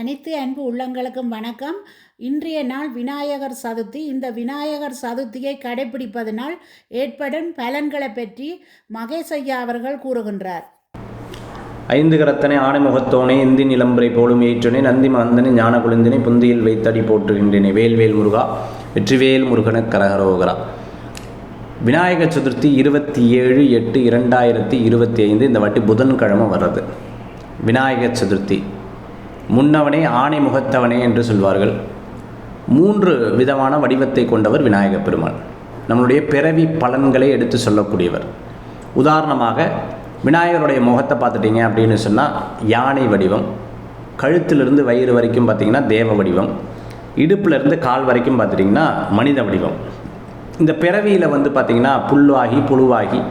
அனைத்து அன்பு உள்ளங்களுக்கும் வணக்கம். இன்றைய நாள் விநாயகர் சதுர்த்தி. இந்த விநாயகர் சதுர்த்தியை கடைபிடிப்பதனால் ஏற்படும் பலன்களை பற்றி மகேசையா அவர்கள் கூறுகின்றார். ஐந்து கரத்தனை ஆணைமுகத்தோனே இந்தி நிலம்பரை போலும் ஏற்றனை நந்தி மந்தனை ஞான குழுந்தினை புந்தியில் வைத்தடி போற்றுகின்றேனே. வேல்வேல் முருகா வெற்றிவேல் முருகன கரகரோகரா. விநாயகர் சதுர்த்தி இருபத்தி ஏழு எட்டு இரண்டாயிரத்தி இருபத்தி ஐந்து. இந்த வாட்டி புதன்கிழமை வர்றது. விநாயகர் சதுர்த்தி. முன்னவனே ஆணை முகத்தவனே என்று சொல்வார்கள். மூன்று விதமான வடிவத்தை கொண்டவர் விநாயகப் பெருமான் நம்மளுடைய பிறவி பலன்களை எடுத்து சொல்லக்கூடியவர். உதாரணமாக விநாயகருடைய முகத்தை பார்த்துட்டீங்க அப்படின்னு சொன்னால் யானை வடிவம் கழுத்திலிருந்து வயிறு வரைக்கும் பார்த்திங்கன்னா தேவ வடிவம் இடுப்பிலிருந்து கால் வரைக்கும் பார்த்துட்டிங்கன்னா மனித வடிவம். இந்த பிறவியில் வந்து பார்த்திங்கன்னா புல்வாகி புழுவாகி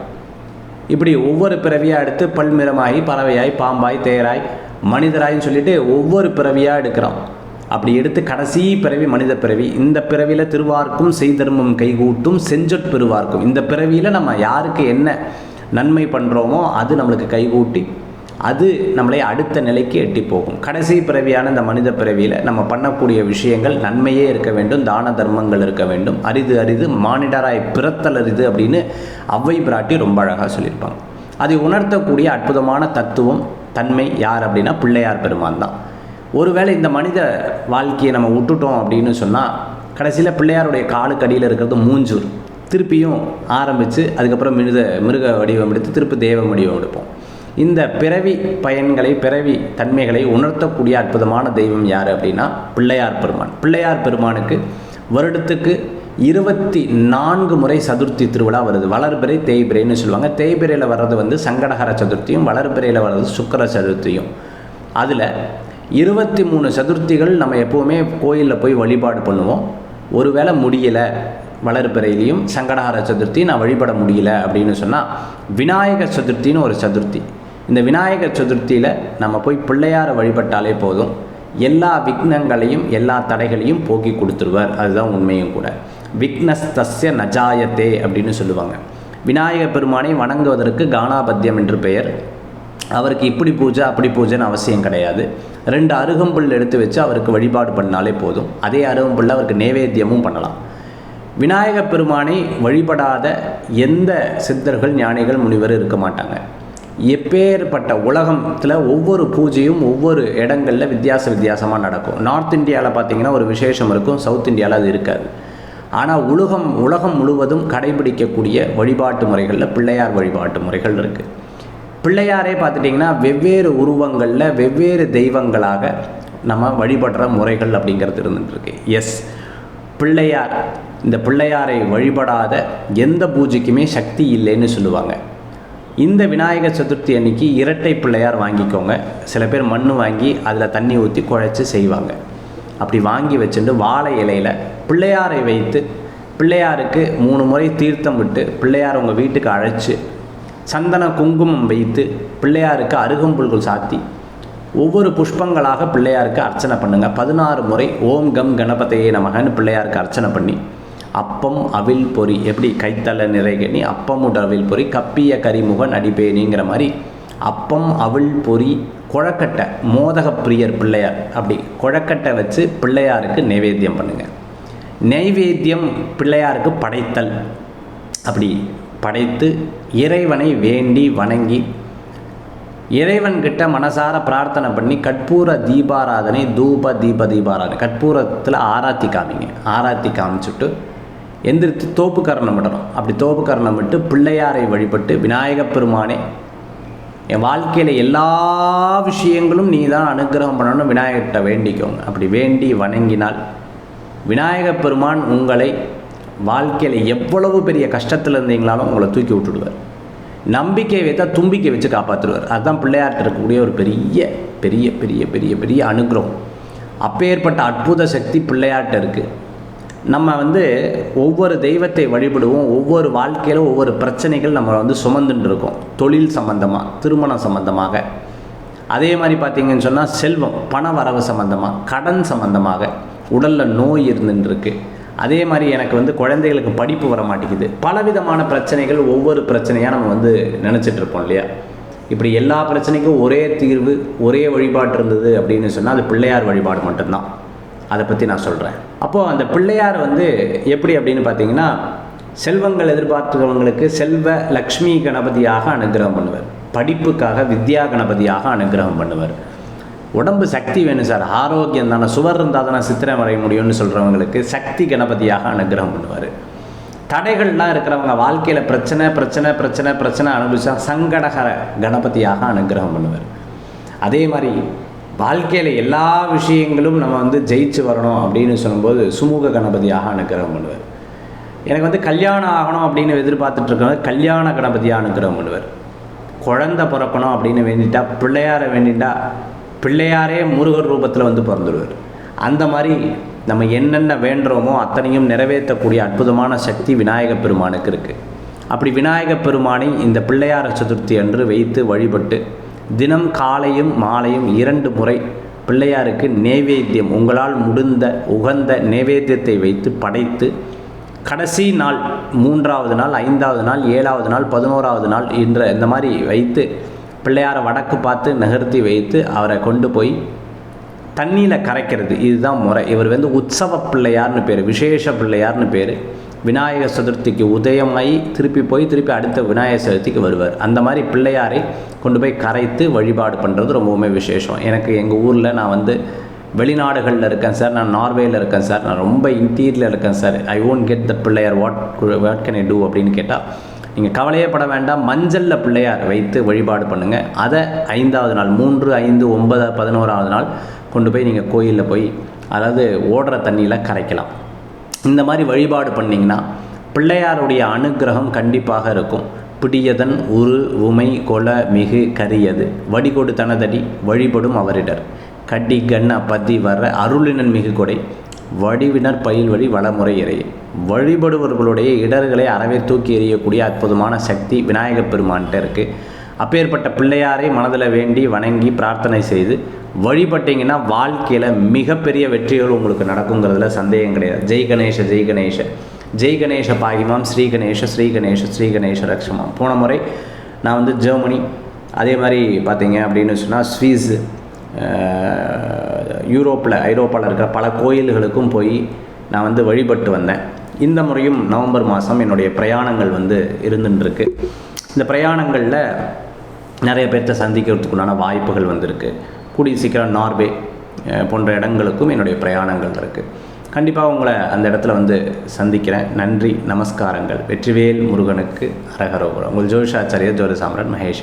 இப்படி ஒவ்வொரு பிறவியாக எடுத்து பல்மிரமாகி பறவையாய் பாம்பாய் தேராய் மனிதராயின்னு சொல்லிட்டு ஒவ்வொரு பிறவியாக எடுக்கிறோம் அப்படி எடுத்து கடைசி பிறவி மனித பிறவி. இந்த பிறவியில் திருவார்க்கும் செய்தர்மம் கைகூட்டும் செஞ்சொற் பெறுவார்க்கும். இந்த பிறவியில் நம்ம யாருக்கு என்ன நன்மை பண்ணுறோமோ அது நம்மளுக்கு கைகூட்டி அது நம்மளை அடுத்த நிலைக்கு எட்டி போகும். கடைசி பிறவியான இந்த மனித பிறவியில் நம்ம பண்ணக்கூடிய விஷயங்கள் நன்மையே இருக்க வேண்டும் தான தர்மங்கள் இருக்க வேண்டும். அரிது அரிது மானிடராய் பிறத்தல் அரிது அப்படின்னு அவ்வை பிராட்டி ரொம்ப அழகாக சொல்லியிருப்பாங்க. அதை உணர்த்தக்கூடிய அற்புதமான தத்துவம் தன்மை யார் அப்படின்னா பிள்ளையார் பெருமான் தான். ஒருவேளை இந்த மனித வாழ்க்கையை நம்ம விட்டுட்டோம் அப்படின்னு சொன்னால் கடைசியில் பிள்ளையாருடைய காலுக்கடியில் இருக்கிறது மூஞ்சூர். திருப்பியும் ஆரம்பித்து அதுக்கப்புறம் மிருத மிருக வடிவம் எடுத்து திருப்பி தேவ வடிவம் எடுப்போம். இந்த பிறவி பயன்களை பிறவி தன்மைகளை உணர்த்தக்கூடிய அற்புதமான தெய்வம் யார் அப்படின்னா பிள்ளையார் பெருமான். பிள்ளையார் பெருமானுக்கு வருடத்துக்கு இருபத்தி நான்கு முறை சதுர்த்தி திருவிழா வருது. வளர்பிறை தேய்பிரைன்னு சொல்லுவாங்க. தேய்பிரையில் வர்றது வந்து சங்கடஹர சதுர்த்தியும் வளர்பிறையில் வர்றது சுக்கர சதுர்த்தியும். அதில் இருபத்தி மூணு சதுர்த்திகள் நம்ம எப்போவுமே கோயிலில் போய் வழிபாடு பண்ணுவோம். ஒருவேளை முடியலை வளர்பிறையிலையும் சங்கடஹார சதுர்த்தி நான் வழிபட முடியல அப்படின்னு சொன்னால் விநாயகர் சதுர்த்தின்னு ஒரு சதுர்த்தி. இந்த விநாயகர் சதுர்த்தியில் நம்ம போய் பிள்ளையாரை வழிபட்டாலே போதும். எல்லா விக்னங்களையும் எல்லா தடைகளையும் போக்கி கொடுத்துருவார். அதுதான் உண்மையும் கூட. விக்னஸ்தஸ்ய நஜாயத்தே அப்படின்னு சொல்லுவாங்க. விநாயக பெருமானை வணங்குவதற்கு கானாபத்தியம் என்று பெயர். அவருக்கு இப்படி பூஜை அப்படி பூஜைன்னு அவசியம் கிடையாது. ரெண்டு அருகம்புல் எடுத்து வச்சு அவருக்கு வழிபாடு பண்ணாலே போதும். அதே அருகம்புல்ல அவருக்கு நேவேத்தியமும் பண்ணலாம். விநாயக பெருமானை வழிபடாத எந்த சித்தர்கள் ஞானிகள் முனிவர் இருக்க மாட்டாங்க. எப்பேற்பட்ட உலகத்தில் ஒவ்வொரு பூஜையும் ஒவ்வொரு இடங்களில் வித்தியாச வித்தியாசமாக நடக்கும். நார்த் இந்தியாவில் பார்த்தீங்கன்னா ஒரு விசேஷம் இருக்கும். சவுத் இந்தியாவில் அது இருக்காது. ஆனால் உலகம் உலகம் முழுவதும் கடைபிடிக்கக்கூடிய வழிபாட்டு முறைகளில் பிள்ளையார் வழிபாட்டு முறைகள் இருக்குது பிள்ளையாரே பார்த்துட்டிங்கன்னா வெவ்வேறு உருவங்களில் வெவ்வேறு தெய்வங்களாக நம்ம வழிபடுற முறைகள் அப்படிங்கிறது இருந்துகிட்ருக்கு. எஸ் பிள்ளையார் இந்த பிள்ளையாரை வழிபடாத எந்த பூஜைக்குமே சக்தி இல்லைன்னு சொல்லுவாங்க. இந்த விநாயகர் சதுர்த்தி அன்னைக்கு இரட்டை பிள்ளையார் வாங்கிக்கோங்க. சில பேர் மண் வாங்கி அதில் தண்ணி ஊற்றி குழைச்சி செய்வாங்க. அப்படி வாங்கி வச்சுட்டு வாழை இலையில் பிள்ளையாரை வைத்து பிள்ளையாருக்கு மூணு முறை தீர்த்தம் விட்டு பிள்ளையார் உங்கள் வீட்டுக்கு அழைச்சி சந்தன குங்குமம் வைத்து பிள்ளையாருக்கு அருகம்புல்கள் சாத்தி ஒவ்வொரு புஷ்பங்களாக பிள்ளையாருக்கு அர்ச்சனை பண்ணுங்கள் பதினாறு முறை ஓம் கம் கணபதையே நமகன்னு பிள்ளையாருக்கு அர்ச்சனை பண்ணி அப்பம் அவில் பொறி எப்படி கைத்தல நிறைகனி அப்பமுட அவில் பொறி கப்பிய கரிமுகன் அடிப்பேனிங்கிற மாதிரி அப்பம் அவில் பொறி குழக்கட்டை மோதக பிரியர் பிள்ளையார் அப்படி குழக்கட்டை வச்சு பிள்ளையாருக்கு நைவேத்தியம் பண்ணுங்கள் நைவேத்தியம் பிள்ளையாருக்கு படைத்தல். அப்படி படைத்து இறைவனை வேண்டி வணங்கி இறைவன்கிட்ட மனசார பிரார்த்தனை பண்ணி கற்பூர தீபாராதனை தூப தீப தீபாராதனை கற்பூரத்தில் ஆராத்தி காமிங்க. ஆராத்தி காமிச்சுட்டு எந்திரித்து தோப்புக்கரணம் விடணும். அப்படி தோப்புக்கரணம் விட்டு பிள்ளையாரை வழிபட்டு விநாயகப் பெருமானே என் வாழ்க்கையில் எல்லா விஷயங்களும் நீ தான் அனுகிரகம் பண்ணணும் விநாயகர்கிட்ட வேண்டிக்கோங்க. அப்படி வேண்டி வணங்கினால் விநாயக பெருமான் உங்களை வாழ்க்கையில் எவ்வளவு பெரிய கஷ்டத்தில் இருந்தீங்களாலும் உங்களை தூக்கி விட்டுடுவார். நம்பிக்கை வைத்தா தும்பிக்கை வச்சு காப்பாற்றுவார் அதுதான் பிள்ளையார்ட்ட இருக்கக்கூடிய ஒரு பெரிய பெரிய பெரிய பெரிய பெரிய அனுகிரகம். அப்பேற்பட்ட அற்புத சக்தி பிள்ளையார்ட்ட இருக்குது நம்ம வந்து ஒவ்வொரு தெய்வத்தை வழிபடுவோம். ஒவ்வொரு வாழ்க்கையில் ஒவ்வொரு பிரச்சனைகள் நம்ம வந்து சுமந்துட்டு இருக்கோம் தொழில் சம்பந்தமாக திருமணம் சம்பந்தமாக. அதே மாதிரி பார்த்தீங்கன்னு சொன்னால் செல்வம் பண வரவு சம்பந்தமாக கடன் சம்பந்தமாக உடலில் நோய் இருந்துட்டுருக்கு அதே மாதிரி எனக்கு வந்து குழந்தைகளுக்கு படிப்பு வர மாட்டேங்குது பலவிதமான பிரச்சனைகள் ஒவ்வொரு பிரச்சனையாக நம்ம வந்து நினச்சிட்ருப்போம் இல்லையா? இப்படி எல்லா பிரச்சனைக்கும் ஒரே தீர்வு ஒரே வழிபாடு இருந்தது அப்படின்னு சொன்னால் அது பிள்ளையார் வழிபாடு மட்டும்தான். அதை பற்றி நான் சொல்கிறேன் அப்போது அந்த பிள்ளையார் வந்து எப்படி அப்படின்னு பார்த்தீங்கன்னா செல்வங்கள் எதிர்பார்த்தவங்களுக்கு செல்வ லக்ஷ்மி கணபதியாக அனுகிரகம் பண்ணுவார். படிப்புக்காக வித்யா கணபதியாக அனுகிரகம் பண்ணுவார். உடம்பு சக்தி வேணும் சார். ஆரோக்கியம் தானே. சுவர் இருந்தால் தானே சித்திரை வரைய முடியும்னு சொல்கிறவங்களுக்கு சக்தி கணபதியாக அனுகிரகம் பண்ணுவார். தடைகள்லாம் இருக்கிறவங்க வாழ்க்கையில் பிரச்சனை பிரச்சனை பிரச்சனை பிரச்சனை அனுபவிச்சா சங்கடகர கணபதியாக அனுகிரகம் பண்ணுவார். அதே மாதிரி வாழ்க்கையில் எல்லா விஷயங்களும் நம்ம வந்து ஜெயிச்சு வரணும் அப்படின்னு சொல்லும்போது சுமூக கணபதியாக அனுக்கிறவங்க பண்ணுவார். எனக்கு வந்து கல்யாணம் ஆகணும் அப்படின்னு எதிர்பார்த்துட்டு இருக்கவங்க கல்யாண கணபதியாக அனுக்கிறவங்க பண்ணுவார். குழந்த பிறக்கணும் அப்படின்னு வேண்டிட்டா பிள்ளையாரை வேண்டிட்டா பிள்ளையாரே முருகர் ரூபத்தில் வந்து பிறந்துடுவார் அந்த மாதிரி நம்ம என்னென்ன வேண்டுறோமோ அத்தனையும் நிறைவேற்றக்கூடிய அற்புதமான சக்தி விநாயக பெருமானுக்கு இருக்குது அப்படி விநாயக பெருமானை இந்த பிள்ளையார சதுர்த்தி அன்று வைத்து வழிபட்டு தினம் காலையும் மாலையும் இரண்டு முறை பிள்ளையாருக்கு நேவேத்தியம். உங்களால் முடிந்த உகந்த நேவேத்தியத்தை வைத்து படைத்து கடைசி நாள் மூன்றாவது நாள் ஐந்தாவது நாள் ஏழாவது நாள் பதினோராவது நாள் என்ற இந்த மாதிரி வைத்து பிள்ளையாரை வடக்கு பார்த்து நகர்த்தி வைத்து அவரை கொண்டு போய் தண்ணியில் கரைக்கிறது. இதுதான் முறை. இவர் வந்து உற்சவ பிள்ளையார்னு பேர் விசேஷ பிள்ளையார்னு பேர். விநாயகர் சதுர்த்திக்கு உதயமாகி திருப்பி போய் திருப்பி அடுத்த விநாயகர் சதுர்த்திக்கு வருவார். அந்த மாதிரி பிள்ளையாரை கொண்டு போய் கரைத்து வழிபாடு பண்ணுறது ரொம்பவுமே விசேஷம். எனக்கு எங்கள் ஊரில் நான் வந்து வெளிநாடுகளில் இருக்கேன் சார் நான் நார்வேயில் இருக்கேன் சார் நான் ரொம்ப இன்டீரியரில் இருக்கேன் sir. I won't get the Pillaiyar what what can I do அப்படின்னு கேட்டால் நீங்கள் கவலையே பட வேண்டாம் மஞ்சளில் பிள்ளையார் வைத்து வழிபாடு பண்ணுங்கள் அதை ஐந்தாவது நாள் மூன்று ஐந்து ஒன்பது பதினோராவது நாள் கொண்டு போய் நீங்கள் கோயிலில் போய் அதாவது ஓடுற தண்ணியில் கரைக்கலாம். இந்த மாதிரி வழிபாடு பண்ணிங்கன்னா பிள்ளையாருடைய அனுக்கிரகம் கண்டிப்பாக இருக்கும். பிடியதன் உரு உமை கொல மிகு கரியது. வடிகொடு தனதடி வழிபடும் அவரிடர். கட்டி கண்ண பதி வர அருளினன் மிகு கொடை. வடிவினர் பயில் வழி வளமுறை இறைய வழிபடுபவர்களுடைய இடர்களை அறவே தூக்கி எறியக்கூடிய அற்புதமான சக்தி விநாயகப் பெருமான்கிட்ட இருக்குது அப்பேற்பட்ட பிள்ளையாரை மனதில் வேண்டி வணங்கி பிரார்த்தனை செய்து வழிபட்டீங்கன்னா வாழ்க்கையில் மிகப்பெரிய வெற்றிகள் உங்களுக்கு நடக்குங்கிறதுல சந்தேகம் கிடையாது. ஜெய் கணேஷ ஜெய் கணேஷ. ஜெய் கணேஷ பாகிமாம் ஸ்ரீ கணேஷ ஸ்ரீ கணேஷ ஸ்ரீ கணேஷ ரக்ஷமாம். போன முறை நான் வந்து ஜெர்மனி அதே மாதிரி பார்த்தீங்க அப்படின்னு சொன்னால் ஸ்வீஸ் யூரோப்பில் ஐரோப்பாவில் இருக்கிற பல கோயில்களுக்கும் போய் நான் வந்து வழிபட்டு வந்தேன். இந்த முறையும் நவம்பர் மாதம் என்னுடைய பிரயாணங்கள் வந்து இருந்துட்டுருக்கு இந்த பிரயாணங்களில் நிறைய பேர்த்த சந்திக்கிறதுக்குண்டான வாய்ப்புகள் வந்திருக்கு. கூடிய சீக்கிரம் நார்வே போன்ற இடங்களுக்கும் என்னுடைய பிரயாணங்கள் இருக்குது கண்டிப்பாக உங்களை அந்த இடத்துல வந்து சந்திக்கிறேன். நன்றி நமஸ்காரங்கள். வெற்றிவேல் முருகனுக்கு அரகரோபுரம். உங்கள் ஜோதிஷாச்சாரியர் ஜோதி சாம்ராட் மகேஷ்